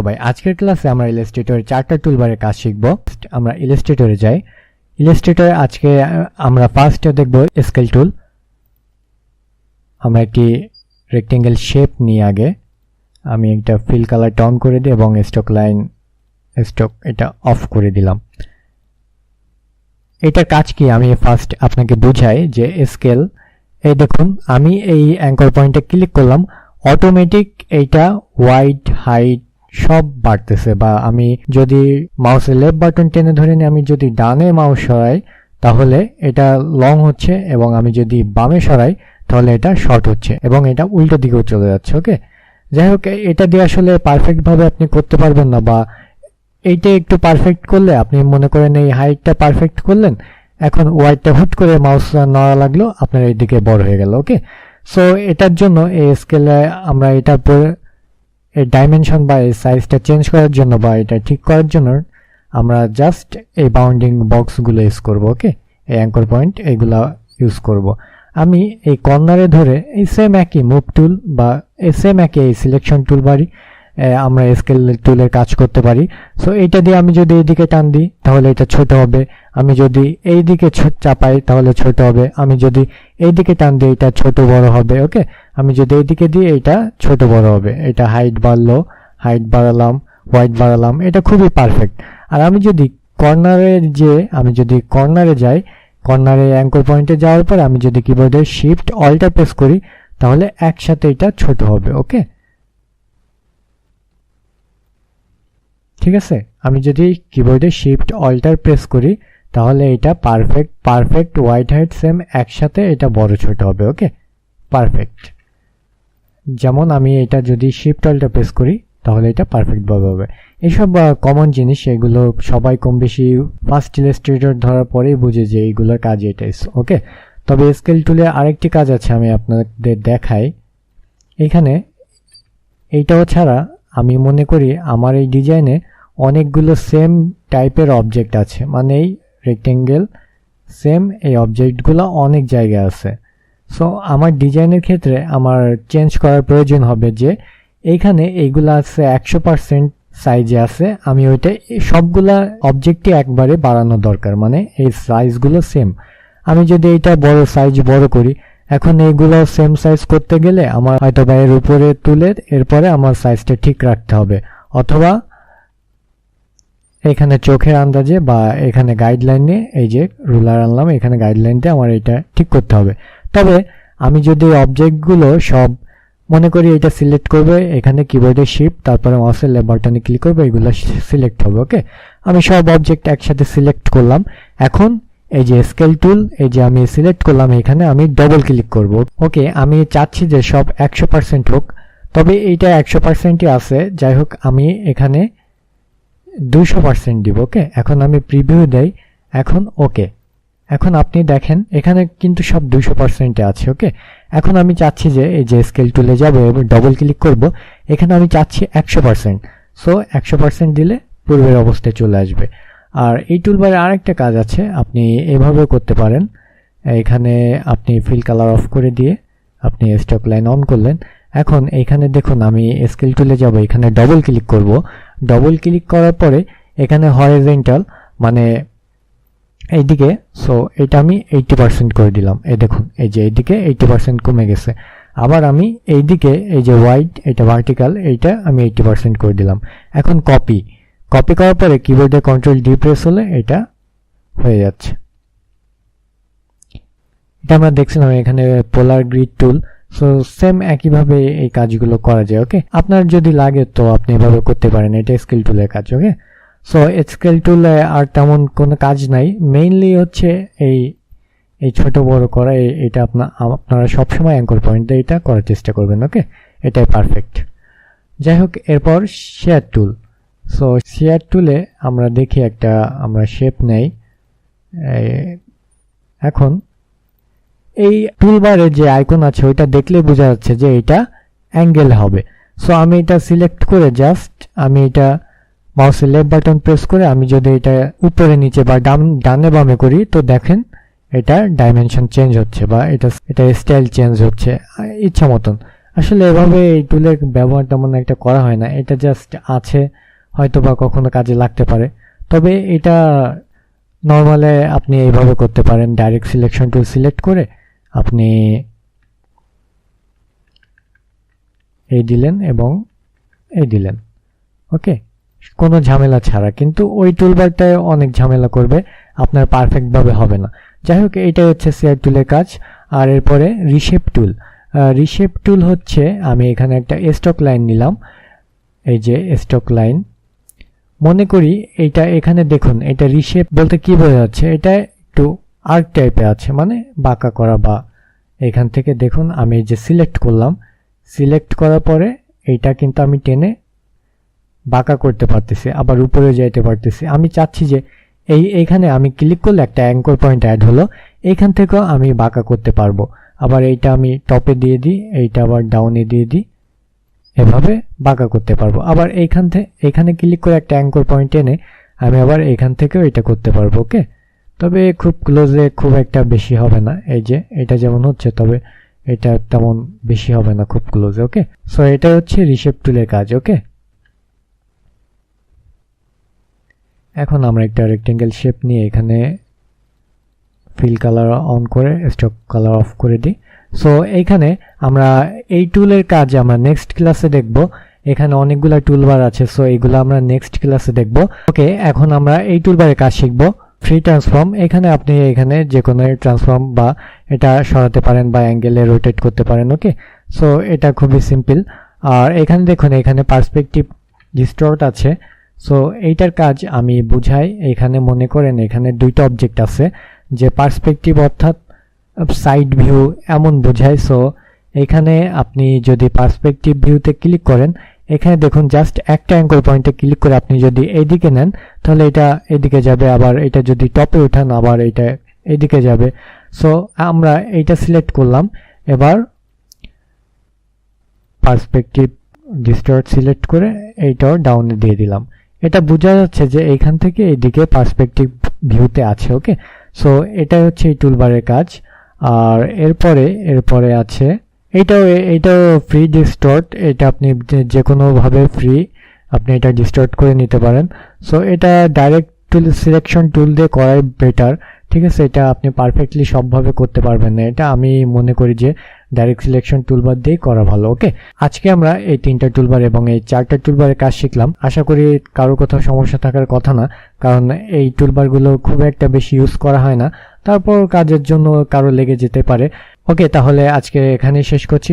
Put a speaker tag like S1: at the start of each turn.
S1: সবাই আজকের ক্লাসে আমরা ইলাস্ট্রেটরের চারটা টুলবারের কাজ শিখব। আমরা ইলাস্ট্রেটরে যাই। ইলাস্ট্রেটরে আজকে আমরা ফার্স্টে দেখব স্কেল টুল আমরা একটি রেক্টেঙ্গেল শেপ নিয়ে আগে, আমি একটা ফিল কালার অন করে দিই এবং স্টক লাইন স্টক এটা অফ করে দিলাম। এটার কাজ কি? আমি ফার্স্ট আপনাকে বুঝাই যে স্কেল এই দেখুন, আমি এই অ্যাঙ্কর পয়েন্টে ক্লিক করলাম অটোমেটিক এইটা ওয়াইড হাইট সব বাড়তেছে বা আমি যদি মাউসের লেফট বাটন টেনে ধরে নিই, আমি যদি ডানে মাউস সরাই, তাহলে এটা লং হচ্ছে এবং আমি যদি বামে সরাই, তাহলে এটা শর্ট হচ্ছে এবং এটা উল্টো দিকেও চলে যাচ্ছে ওকে যাই হোক, এটা দিয়ে আসলে পারফেক্ট ভাবে আপনি করতে পারবেন না বা এইটা একটু পারফেক্ট করলে, আপনি মনে করেন এই হাইটটা পারফেক্ট করলেন, এখন ওয়াইটটা হুট করে মাউস নড়া লাগল, আপনার এইদিকে বড় হয়ে গেল ওকে সো এটার জন্য এই স্কেলে আমরা এটার এই ডাইমেনশন বা এই সাইজটা চেঞ্জ করার জন্য বা এটা ঠিক করার জন্য আমরা জাস্ট এই বাউন্ডিং বক্সগুলো ইউজ করব ওকে এই অ্যাঙ্কর পয়েন্ট এইগুলা ইউজ করব। আমি এই কর্নারে ধরে এই সেম একই মুভ টুল বা এই সেম একই এই সিলেকশন টুল বাড়ি আমরা স্কেল টুলের কাজ করতে পারি। সো এইটা দিয়ে আমি যদি এইদিকে টান দিই, তাহলে এটা ছোট হবে। আমি যদি এই দিকে চাপাই, তাহলে ছোট হবে। আমি যদি এই দিকে টান দিই, এটা ছোট বড় হবে ওকে আমি যদি এইদিকে দিই এটা ছোট বড় হবে। এটা হাইট বাড়লো হাইট বাড়ালাম হোয়াইট বাড়ালাম, এটা খুবই পারফেক্ট আর আমি যদি কর্নারে যে, আমি যদি কর্নারে যাই কর্নারে অ্যাঙ্কর পয়েন্টে যাওয়ার পর আমি যদি কিবোর্ডের শিফট অল্টা প্রেস করি, তাহলে একসাথে এটা ছোট হবে, ওকে? ঠিক আছে? আমি যদি কিবোর্ডে শিফট অল্টার প্রেস করি, তাহলে এটা perfect perfect white height same একসাথে এটা বড় ছোট হবে, ওকে? পারফেক্ট যেমন আমি এটা যদি শিফট অল্টার প্রেস করি, তাহলে এটা পারফেক্ট ভাবে হবে। এইসব কমন জিনিস, এগুলো সবাই কম বেশি ফার্স্ট ইলাস্ট্রেটর ধরার পরেই বুঝে যে এইগুলোর কাজ এটাই ওকে তবে স্কেল টুলে আরেকটি কাজ আছে আমি আপনাদের দেখাই। এখানে এইটাও ছাড়া আমি মনে করি আমার এই ডিজাইনে অনেকগুলো সেম টাইপের অবজেক্ট আছে। মানে এই রেক্টেঙ্গেল সেম এই অবজেক্টগুলো অনেক জায়গায় আছে। সো আমার ডিজাইনের ক্ষেত্রে আমার চেঞ্জ করার প্রয়োজন হবে যে, এইখানে এইগুলো আছে একশো পার্সেন্ট সাইজে আছে, আমি ওইটা সবগুলা অবজেক্টই একবারে বাড়ানো দরকার মানে এই সাইজগুলো সেম আমি যদি এটা বড় সাইজ বড় করি, এখন এইগুলো সেম সাইজ করতে গেলে আমার হয়তো বা এর উপরে তুলে এরপরে আমার সাইজটা ঠিক রাখতে হবে। অথবা এখানে চোখের আন্দাজে বা এখানে গাইডলাইন এই যে রুলার আনলাম, এখানে গাইডলাইন দিয়ে আমার এটা ঠিক করতে হবে। তবে আমি যদি অবজেক্টগুলো সব, মনে করি এটা সিলেক্ট করবে, এখানে কিবোর্ডে শিফট তারপরে মাউসের লেফট বাটনে ক্লিক করবে, এগুলো সিলেক্ট হবে ওকে আমি সব অবজেক্ট একসাথে সিলেক্ট করলাম। এখন এই যে স্কেল টুল এই যে আমি সিলেক্ট করলাম, এখানে আমি ডবল ক্লিক করব ওকে আমি চাচ্ছি যে সব একশো পার্সেন্ট হোক, তবে এইটা একশো পার্সেন্টই আছে। যাই হোক, আমি এখানে দুশো পার্সেন্ট দিব ওকে এখন আমি প্রিভিউ দেই। এখন ওকে এখন আপনি দেখেন, এখানে কিন্তু সব দুশো পার্সেন্টে আছে ওকে এখন আমি চাচ্ছি যে এই যে স্কেল টুলে যাব এবং ডবল ক্লিক করব, এখানে আমি চাচ্ছি একশো পার্সেন্ট সো একশো পার্সেন্ট দিলে পূর্বের অবস্থায় চলে আসবে। আর এই টুলবারে আরেকটা কাজ আছে, আপনি এভাবেও করতে পারেন। এখানে আপনি ফিল কালার অফ করে দিয়ে আপনি স্টক লাইন অন করলেন। এখন এখানে দেখুন, আমি স্কেল টুলে যাব, এখানে ডবল ক্লিক করব। ডবল ক্লিক করার পরে এখানে হরিজেন্টাল মানে এইদিকে সো এটা আমি এইটি পার্সেন্ট করে দিলাম। এই দেখুন, এই যে এইদিকে এইটি পার্সেন্ট কমে গেছে। আবার আমি এইদিকে, এই যে হোয়াইট এটা ভার্টিক্যাল এইটা আমি এইটি পার্সেন্ট করে দিলাম। এখন কপি কপি করার পরে কিবোর্ডে কন্ট্রোল ডি প্রেস হলে এটা হয়ে যাচ্ছে। এটা আমরা দেখছিলাম এখানে polar grid tool so same একইভাবে এই কাজগুলো করা যায় ওকে আপনার যদি লাগে তো আপনি এভাবে করতে পারেন, এটা স্কিল টুলের কাজ ওকে সো স্কেল টুলে আর তেমন কোনো কাজ নাই। মেইনলি হচ্ছে এই এই ছোট বড় করা এটা আপনার আপনারা সবসময় অ্যাঙ্কর পয়েন্টে এটা করার চেষ্টা করবেন, ওকে? এটাই পারফেক্ট যাই হোক, এরপর শেয়ার টুল সো শেয়ার টুলে আমরা দেখি একটা, আমরা শেপ নেই। এখন এই টুলবারে যে আইকন আছে, ওইটা দেখলে বোঝা যাচ্ছে যে এটা অ্যাঙ্গেল হবে। সো আমি এটা সিলেক্ট করে জাস্ট আমি এটা মাউসের লেফট বাটন প্রেস করে আমি যদি এটা উপরে, নিচে বা ডান, ডানে বামে করি, তো দেখেন এটা ডাইমেনশন চেঞ্জ হচ্ছে বা এটা এটা স্টাইল চেঞ্জ হচ্ছে, ইচ্ছা মতন। আসলে এভাবে এই টুলের ব্যবহার তেমন একটা করা হয় না, এটা জাস্ট আছে হয়তো বা কখনো কাজে লাগতে পারে। তবে এটা নর্মালে আপনি এইভাবে করতে পারেন ডাইরেক্ট সিলেকশন টুল সিলেক্ট করে আপনি এই দিলেন এবং এই দিলেন। ওকে কোনো ঝামেলা ছাড়া, কিন্তু ওই টুলবারটায় অনেক ঝামেলা করবে, আপনার পারফেক্টভাবে হবে না। যাই হোক এইটাই হচ্ছে শেয়ার টুলের কাজ, আর এরপরে রিশেপ টুল রিশেপ টুল হচ্ছে, আমি এখানে একটা স্টক লাইন নিলাম, এই যে স্টক লাইন মনে করি এইটা এখানে দেখুন, এটা রিশেপ বলতে কি বোঝা যাচ্ছে এটা একটু আর্ক টাইপে আছে মানে বাঁকা করা বা এখান থেকে দেখুন, আমি এই যে সিলেক্ট করলাম। সিলেক্ট করার পরে, এইটা কিন্তু আমি টেনে বাঁকা করতে পারতেছি, আবার উপরে যাইতে পারতেছি। আমি চাচ্ছি যে এই, এইখানে আমি ক্লিক করলে একটা অ্যাঙ্কর পয়েন্ট অ্যাড হলো, এইখান থেকেও আমি বাঁকা করতে পারব। আবার এইটা আমি টপে দিয়ে দিই, এইটা আবার ডাউনে দিয়ে দিই, এভাবে বাঁকা করতে পারব। আবার এইখান থেকে এখানে ক্লিক করে একটা অ্যাঙ্কর পয়েন্ট এনে আমি আবার এখান থেকেও এটা করতে পারব ওকে তবে খুব ক্লোজে খুব একটা বেশি হবে না, এই যে এটা যেমন হচ্ছে, তবে এটা তেমন বেশি হবে না খুব ক্লোজে ওকে সো এটা হচ্ছে রিশেপ টুলের কাজ ওকে এখন আমরা একটা রেক্টেঙ্গেল শেপ নিয়ে এখানে ফিল কালার অন করে স্টক কালার অফ করে দিই। সো এইখানে আমরা এই টুলের কাজ আমরা নেক্সট ক্লাসে দেখব। এখানে অনেকগুলো টুলবার আছে সো এইগুলো আমরা নেক্সট ক্লাসে দেখব। ওকে এখন আমরা এই টুলবারের কাজ শিখব। ফ্রি ট্রান্সফর্ম এখানে আপনি এখানে যে কোনো ট্রান্সফর্ম বা এটা সরাতে পারেন বা অ্যাঙ্গেলে রোটেট করতে পারেন ওকে সো এটা খুবই সিম্পল আর এখানে দেখুন, এখানে পার্সপেক্টিভ ডিস্টর্ট আছে। সো এইটার কাজ আমি বুঝাই। এখানে মনে করেন এখানে দুইটা অবজেক্ট আছে, যে পার্সপেক্টিভ অর্থাৎ সাইড ভিউ এমন বোঝায়। সো এখানে আপনি যদি পার্সপেক্টিভ ভিউতে ক্লিক করেন, এখানে দেখুন জাস্ট একটা অ্যাঙ্গল পয়েন্টে ক্লিক করে আপনি যদি এইদিকে নেন, তাহলে এটা এদিকে যাবে, আবার এটা যদি টপে উঠান আবার এটা এদিকে যাবে। সো আমরা এইটা সিলেক্ট করলাম। এবার পার্সপেক্টিভ ডিস্টর্ট সিলেক্ট করে এইটাও ডাউনে দিয়ে দিলাম। এটা বোঝা যাচ্ছে যে এইখান থেকে এইদিকে পার্সপেক্টিভ ভিউতে আছে ওকে সো এটাই হচ্ছে এই টুলবারের কাজ। আর এরপরে এরপরে আছে, এইটাও এইটাও ফ্রি ডিস্টর্ট এটা আপনি যে কোনোভাবে ফ্রি আপনি এটা ডিস্টর্ট করে নিতে পারেন। সো এটা ডাইরেক্ট টুল সিলেকশন টুল দিয়ে করাই বেটার ঠিক আছে? এটা আপনি পারফেক্টলি সবভাবে করতে পারবেন না। এটা আমি মনে করি যে ডাইরেক্ট সিলেকশন টুলবার দিয়ে করা ভালো ওকে আজকে আমরা এই তিনটা টুলবার এবং এই চারটা টুলবারের কাজ শিখলাম। আশা করি কারও কোথাও সমস্যা থাকার কথা না, কারণ এই টুলবারগুলো খুব একটা বেশি ইউজ করা হয় না। তারপর কাজের জন্য কারও লেগে যেতে পারে। ওকে তাহলে আজকে এখানেই শেষ করছি।